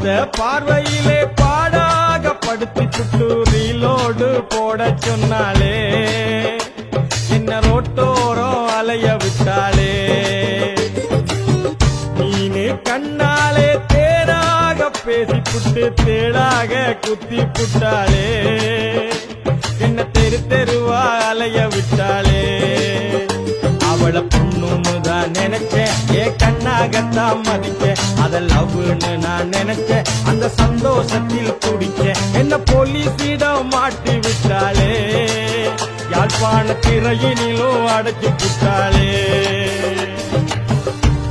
பார்த்த பார்வையிலே பாடாக படுத்தி சுட்டு ரீலோடு போட சொன்னாலே என்ன ரோட்டோரம் அலைய விட்டாளே. நீனு கண்ணாலே தேராக பேசி புட்டு தேடாக குத்தி புட்டாளே. என்ன தெரு தெருவா அலைய விட்டாளே. அவளை நான் நினைச்சேன். ஏ கண்ணாகத்தான் மதிச்சேன். அத லவ்னு நான் நினைச்சேன். அந்த சந்தோஷத்தில் துடிச்சேன் என்ன போலீஸிடம் மாட்டி விட்டாளே. யாழ்ப்பாண திரையினிலும் அடைச்சு விட்டாளே.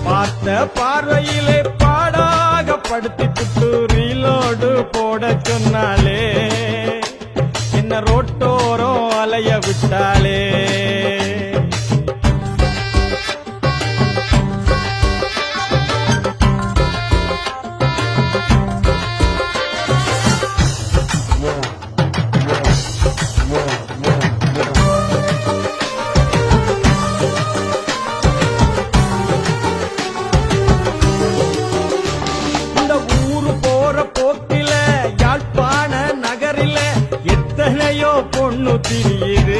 பார்த்த பார்வையிலே பாடாக படுத்தி புட்டு ரீலோடு போட சொன்னாலே என்ன ரோட்டோரம் அலைய விட்டாளே. பொண்ணு திரியுது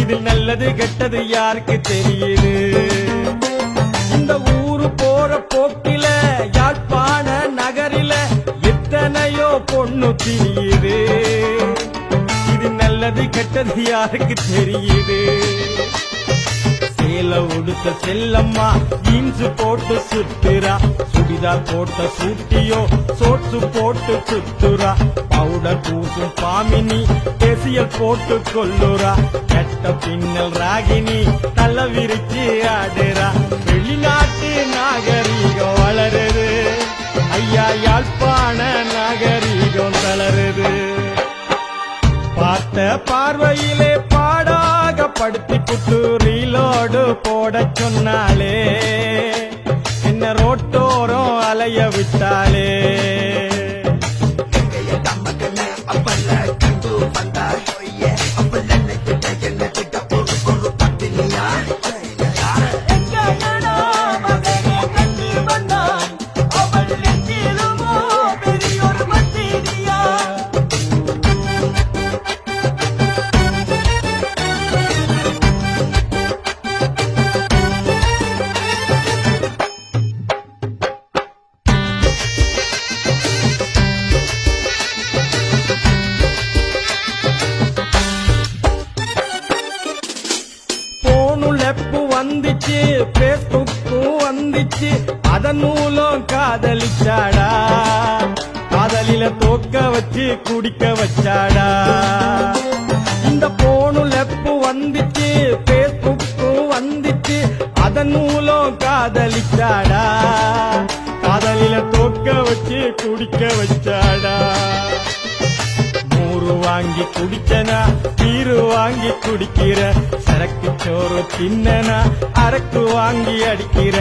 இது நல்லது கெட்டது யாருக்கு தெரியுது? இந்த ஊரு போற போக்கில யாழ்ப்பாண நகரில எத்தனையோ பொண்ணு திரியுது இது நல்லது கெட்டது யாருக்கு தெரியுது? சேல உடுத்த செல்லம்மா. ஜீன்ஸ் போட்டு சுத்துரா சுடிதார் போட்ட சூட்டியோ சோட்சு போட்டு சுத்துரா பவுடர் பூசும் பாமினி பேசியல் போட்டு கொல்லுரா கெட்ட பின்னல் ராகினி தலை விரிச்சு ஆடுறா. வெளிநாட்டு நாகரீகம் வளருது. ஐயா யாழ்ப்பாண நாகரீகம் தளருது. பார்த்த பார்வையிலே பாடாக படுத்தி புட்டு போட சொன்னாலே என்ன ரோட்டோரம் அலைய விட்டாலே வந்துச்சு பேஸ்புக்கும் வந்துச்சு அதன் மூலம் காதலிச்சாடா? காதலில தோக்க வச்சு குடிக்க வச்சாடா? இந்த போனுலப்பு வந்துச்சு பேஸ்புக்கும் வந்துச்சு அதன் மூலம் காதலிச்சாடா? காதலில தோக்க வச்சு குடிக்க வச்சாடா? சோறு வாங்கி குடிச்சனா தீரு வாங்கி குடிக்கிற சரக்கு சோறு தின்னனா அரக்கு வாங்கி அடிக்கிற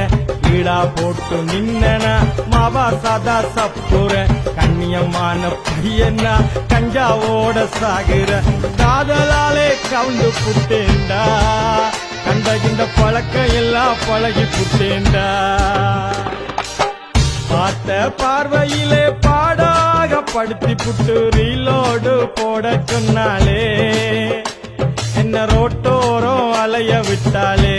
ஈடா போட்டு நின்னனா மாவா சாதா சப்புற கண்ணியமான பையனா கஞ்சாவோட சாகுற காதலாலே கவுண்டு புட்டேண்டா கண்ட இந்த பழக்கம் எல்லாம் பழகி புட்டேண்டா பார்த்த பார்வையிலே பாட அழகப்படுத்தி புட்டு ரீலோடு போட சொன்னாலே என்ன ரோட்டோரம் அலைய விட்டாலே.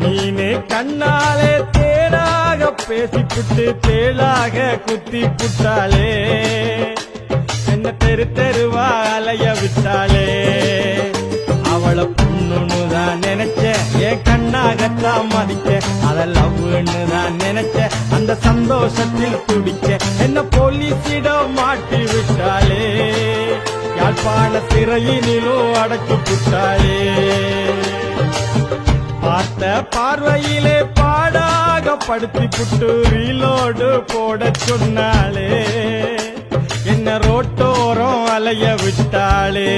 நீனு கண்ணாலே தேடாக பேசி புட்டு தேடாக குத்தி புட்டாலே. என்ன தெரு தெருவா அலைய விட்டாலே. அவள பொண்ணுன்னு தான் நினைச்சேன் என் கண்ணாகத்தான் மதிக்க அத லவ்னு தான் நினைச்சேன் அந்த சந்தோஷத்தில் துடிக்க என்ன போலீஸிடம் மாட்டி விட்டாளே யாழ்ப்பாண சிறையினிலும் அடைச்சு விட்டாளே பார்த்த பார்வையிலே பாடாக படுத்தி புட்டு ரீலோடு போட சொன்னாளே. என்ன ரோட்டோரம் அலைய விட்டாளே.